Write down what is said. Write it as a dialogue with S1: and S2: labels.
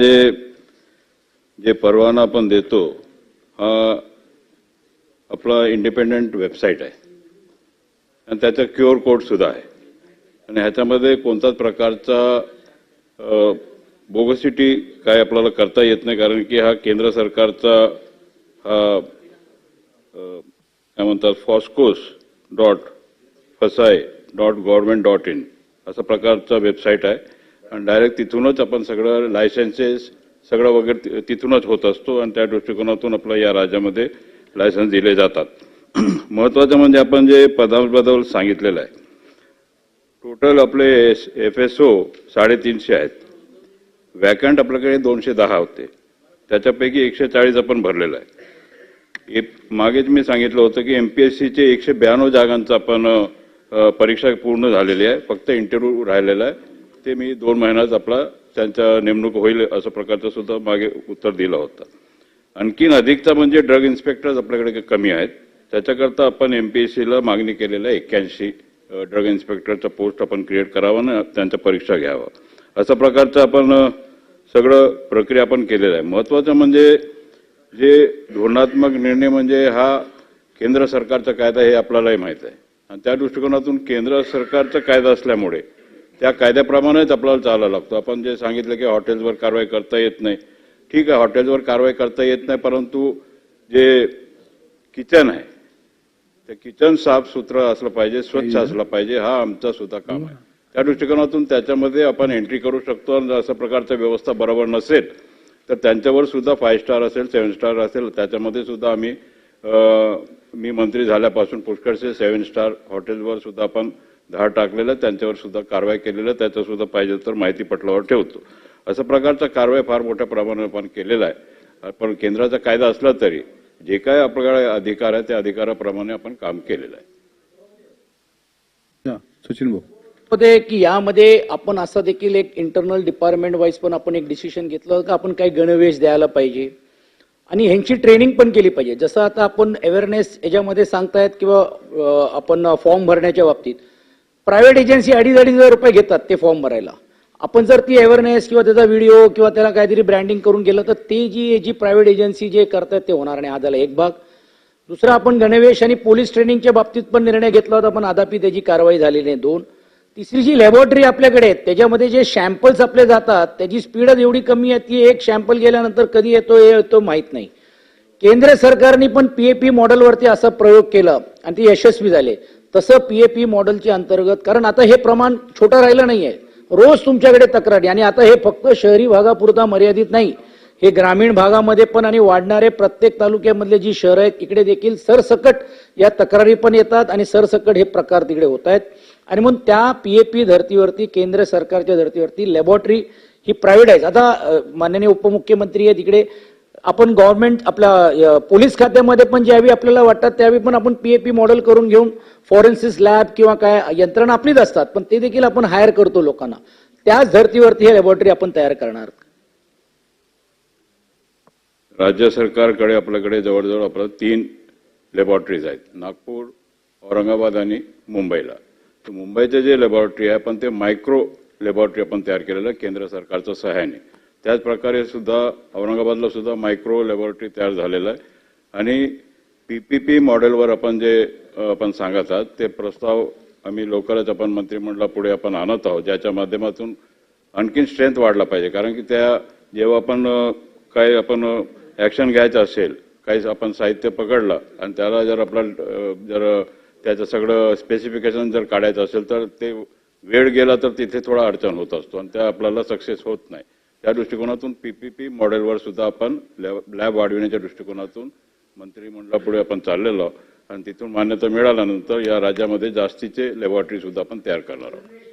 S1: म्हणजे जे परवाना आपण देतो हा आपला इंडिपेंडंट वेबसाईट आहे. आणि त्याचा क्युअर कोडसुद्धा कोड सुद्धा आहे. आणि ह्याच्यामध्ये कोणताच प्रकारचा बोगसिटी काय आपल्याला करता येत नाही कारण की हा केंद्र सरकारचा हा काय म्हणतात FoSCoS dot FSSAI dot government dot in असा प्रकारचा वेबसाईट आहे. आणि डायरेक्ट तिथूनच आपण सगळं लायसन्सेस सगळं वगैरे तिथूनच होत असतो आणि त्या दृष्टिकोनातून आपल्या या राज्यामध्ये लायसन्स दिले जातात. महत्वाचं म्हणजे आपण जे पदाबद्दल सांगितलेलं आहे. टोटल आपले एफ एस ओ साडेतीनशे आहेत. वॅकंट आपल्याकडे दोनशे दहा होते. त्याच्यापैकी एकशे चाळीस आपण भरलेलं आहे. ए- मागेच मी सांगितलं होतं की एम पी एस सीचे एकशे ब्याण्णव जागांचं आपण परीक्षा पूर्ण झालेली आहे. फक्त इंटरव्ह्यू राहिलेला आहे. ते मी दोन महिन्यात आपला त्यांच्या नेमणूक होईल असं प्रकारचं सुद्धा मागे उत्तर दिलं होतं. आणखीन अधिकचा म्हणजे ड्रग इन्स्पेक्टर्स आपल्याकडे कमी आहेत. त्याच्याकरता आपण एम पी एस सीला मागणी केलेलं आहे एक्क्याऐंशी ड्रग इन्स्पेक्टरचा पोस्ट आपण क्रिएट करावा ना त्यांच्या परीक्षा घ्यावा. अशा प्रकारचं आपण सगळं प्रक्रिया आपण केलेलं आहे. महत्वाचं म्हणजे जे धोरणात्मक निर्णय म्हणजे हा केंद्र सरकारचा कायदा हे आपल्यालाही माहीत आहे. आणि त्या दृष्टिकोनातून केंद्र सरकारचा कायदा असल्यामुळे त्या कायद्याप्रमाणेच आपल्याला चालायला लागतो. आपण जे सांगितलं की हॉटेल्सवर कारवाई करता येत नाही. ठीक आहे हॉटेल्सवर कारवाई करता येत नाही परंतु जे किचन आहे ते किचन साफ सुथरं असलं पाहिजे स्वच्छ असलं पाहिजे हा आमचा सुद्धा काम आहे. त्या दृष्टिकोनातून त्याच्यामध्ये आपण एंट्री करू शकतो आणि अशा प्रकारच्या व्यवस्था बरोबर नसेल तर त्यांच्यावर सुद्धा फाईव्ह स्टार असेल सेव्हन स्टार असेल त्याच्यामध्ये सुद्धा आम्ही मी मंत्री झाल्यापासून पुष्कळसे सेव्हन स्टार हॉटेलवर सुद्धा आपण धाड टाकलेलं त्यांच्यावर सुद्धा कारवाई केलेलं आहे, त्याचं सुद्धा पाहिजे तर माहिती पटलावर ठेवतो. अशा प्रकारचा कारवाई फार मोठ्या प्रमाणात आपण केलेला आहे. पण केंद्राचा कायदा असला तरी जे काय आपल्याकडे अधिकार आहे त्या अधिकाराप्रमाणे आपण काम केलेलं आहे.
S2: हा, सचिन भाऊ.
S3: की यामध्ये आपण असं देखील एक इंटरनल डिपार्टमेंट वाईज पण आपण एक डिसिशन घेतलं का आपण काही गणवेश द्यायला पाहिजे. आणि ह्यांची ट्रेनिंग पण केली पाहिजे. जसं आता आपण अवेअरनेस याच्यामध्ये सांगतायत किंवा आपण फॉर्म भरण्याच्या बाबतीत. प्रायव्हेट एजन्सी अडीच अडीच हजार रुपये घेतात ते फॉर्म भरायला आपण जर ती अवेअरनेस किंवा त्याचा व्हिडिओ किंवा त्याला काहीतरी ब्रँडिंग करून गेलं तर ते जी जी प्रायव्हेट एजन्सी जे करतात ते होणार नाही हा झाला एक भाग दुसरा आपण गणवेश आणि पोलीस ट्रेनिंगच्या बाबतीत पण निर्णय घेतला होता पण अद्याप त्याची कारवाई झालेली नाही दोन तिसरी जी लॅबोरेटरी आपल्याकडे आहेत त्याच्यामध्ये जे शॅम्पल्स आपले जातात त्याची स्पीडच एवढी कमी आहे ती एक शॅम्पल गेल्यानंतर कधी येतो हे येतो माहीत नाही केंद्र सरकारने पण पीएपी मॉडेलवरती असा प्रयोग केला आणि ते यशस्वी झाले तसं पी ए पी मॉडेलच्या अंतर्गत कारण आता हे प्रमाण छोटं राहिलं नाही आहे रोज तुमच्याकडे तक्रारी आणि आता हे फक्त शहरी भागापुरता मर्यादित नाही हे ग्रामीण भागामध्ये पण आणि वाढणारे प्रत्येक तालुक्यामधले जी शहरं आहेत इकडे देखील सरसकट या तक्रारी पण येतात आणि सरसकट हे प्रकार तिकडे होत आहेत. आणि म्हणून त्या पी ए पी धर्तीवरती केंद्र सरकारच्या धर्तीवरती लॅबॉरेटरी ही प्रायव्हेट आहे आता माननीय उपमुख्यमंत्री आहेत इकडे आपण गव्हर्नमेंट आपल्या पोलीस खात्यामध्ये पण ज्यावेळी आपल्याला वाटतात त्यावेळी पण आपण पीएपी मॉडेल करून घेऊन फॉरेन्सिस लॅब किंवा काय यंत्रणा आपलीच असतात. पण ते देखील आपण हायर करतो लोकांना. त्याच धर्तीवरती हे लॅबोरेटरी आपण तयार करणार.
S1: राज्य सरकारकडे आपल्याकडे जवळजवळ आपलं तीन लॅबॉरेटरीज आहेत. नागपूर औरंगाबाद आणि मुंबईला. तर मुंबईचे जे लॅबॉरेटरी आहे पण ते मायक्रो लॅबॉरेटरी आपण तयार केलेलं केंद्र सरकारच्या सहाय्याने. त्याचप्रकारे सुद्धा औरंगाबादला सुद्धा मायक्रो लॅबॉरेटरी तयार झालेलं आहे. आणि पीपीपी मॉडेलवर आपण जे आपण सांगत आहात ते प्रस्ताव आम्ही लवकरच आपण मंत्रिमंडळापुढे आपण आणत आहोत. ज्याच्या माध्यमातून आणखीन स्ट्रेंथ वाढला पाहिजे. कारण की त्या जेव्हा आपण काही आपण ऍक्शन घ्यायचं असेल काही आपण साहित्य पकडलं आणि त्याला जर आपला जर त्याचं सगळं स्पेसिफिकेशन जर काढायचं असेल तर ते वेळ गेला तर तिथे थोडा अडचण होत असतो आणि त्या आपल्याला सक्सेस होत नाही. त्या दृष्टिकोनातून पीपीपी मॉडेलवर सुद्धा आपण लॅब लॅब वाढविण्याच्या दृष्टिकोनातून मंत्रिमंडळापुढे आपण चाललेलो आणि तिथून मान्यता मिळाल्यानंतर या राज्यामध्ये जास्तीचे लॅबॉरेटरी सुद्धा आपण तयार करणार आहोत.